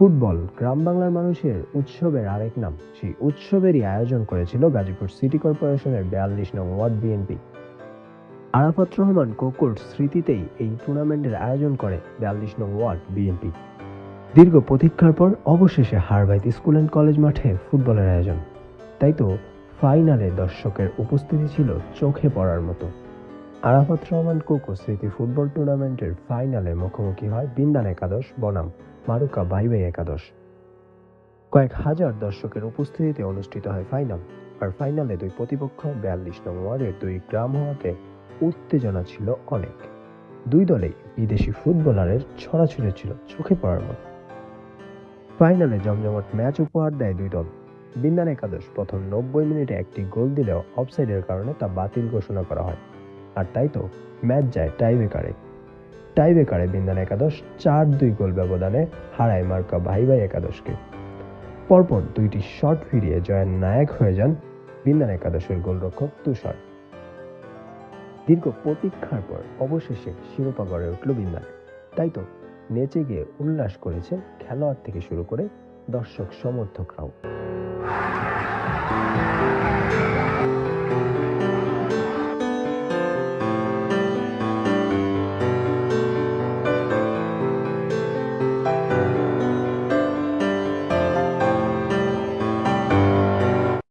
Football, গ্রাম বাংলার মানুষের উৎসবের আরেক নাম। সেই উৎসবেরই আয়োজন করেছিল গাজীপুর সিটি কর্পোরেশনের বিয়াল্লিশ নং ওয়ার্ড বিএনপি। আরাফাত রহমান কোকুর স্মৃতিতেই এই টুর্নামেন্টের আয়োজন করে বিয়াল্লিশ নং ওয়ার্ড বিএনপি। দীর্ঘ প্রতীক্ষার পর অবশেষে হারবাইত স্কুল অ্যান্ড কলেজ মাঠে ফুটবলের আয়োজন। তাই তো ফাইনালে দর্শকের উপস্থিতি ছিল চোখে পড়ার মতো। আরাফাত রহমান কোকো স্মৃতি ফুটবল টুর্নামেন্টের ফাইনালে মুখোমুখি হয় বিন্দান একাদশ বনাম। মারুকা বাইবাই একাদশ। কয়েক হাজার দর্শকের উপস্থিতিতে অনুষ্ঠিত হয় ফাইনাল, আর ফাইনালে দুই প্রতিপক্ষ বিয়াল্লিশ নং ওয়ার্ডের দুই গ্রাম হওয়াতে উত্তেজনা ছিল অনেক। দুই দলেই বিদেশি ফুটবলারের ছড়াছড়ি ছিল চোখে পড়ার মতো। ফাইনালে জমজমাট ম্যাচ উপহার দেয় দুই দল। বিন্দান একাদশ প্রথম নব্বই মিনিটে একটি গোল দিলেও অফসাইডের কারণে তা বাতিল ঘোষণা করা হয়। আর তাই তো ম্যাচ যায় টাইব্রেকারে। টাইব্রেকারে বিন্দান একাদশ, চার দুই গোল ব্যবধানে হারায় মার্কা ভাই ভাই একাদশকে। পরপর দুইটি শট ফিরিয়ে জয়ের নায়ক হয়ে যান বিন্দান একাদশের গোলরক্ষক তুষার। দীর্ঘ প্রতীক্ষার পর অবশেষে শিরোপা গড়ে উঠল বিন্দানে। তাই তো নেচে গিয়ে উল্লাস করেছে খেলোয়াড় থেকে শুরু করে দর্শক সমর্থকরাও